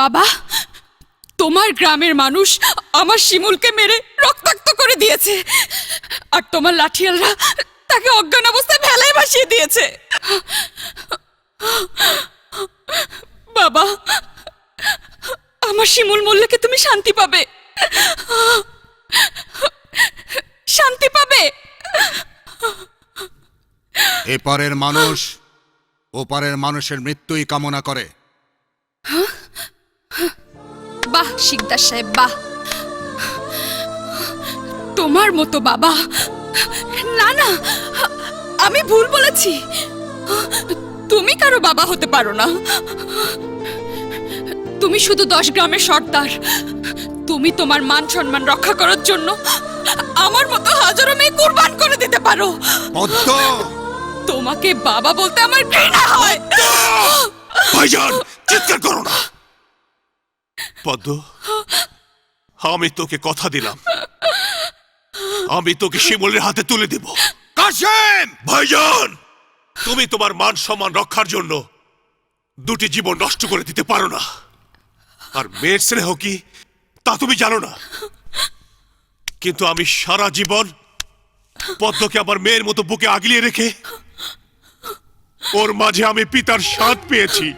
বাবা তোমার গ্রামের মানুষ আমার শিমুলকে মেরে রক্তাক্ত করে দিয়েছে। আর তোমার লাঠিয়ালরা তাকে অজ্ঞান অবস্থায় ভেলায় ভাসিয়ে দিয়েছে। বাবা আমার শিমুল মূল্যকে তুমি শান্তি পাবে। শান্তি পাবে। এপারের মানুষ ওপারের মানুষের মৃত্যুই কামনা করে। বাহ শিকদার সাহেব বাহ! তোমার মতো বাবা। না না আমি ভুল বলেছি। তুমি কারও বাবা হতে পারো না। তুমি শুধু দশ গ্রামের সর্দার। তুমি তোমার মান সম্মান রক্ষা করার জন্য আমার মতো হাজারো মেয়ে কুরবান করে দিতে পারো। তোমাকে বাবা বলতে আমার ঘৃণা হয়। ভাইজান চিৎকার করো না। পদ্ম আমি তোকে কথা দিলাম। আমি তোকে শিমলের হাতে তুলে দেব। কাশেম! ভাইজান তুমি তোমার মান সম্মান রক্ষার জন্য দুটি জীবন নষ্ট করে দিতে পারো না। আর মেয়ের স্নেহ কি তা তুমি জানো না। কিন্তু আমি সারা জীবন পদ্মকে আমার মেয়ের মতো বুকে আগলিয়ে রেখে ওর মাঝে আমি পিতার স্বাদ পেয়েছি।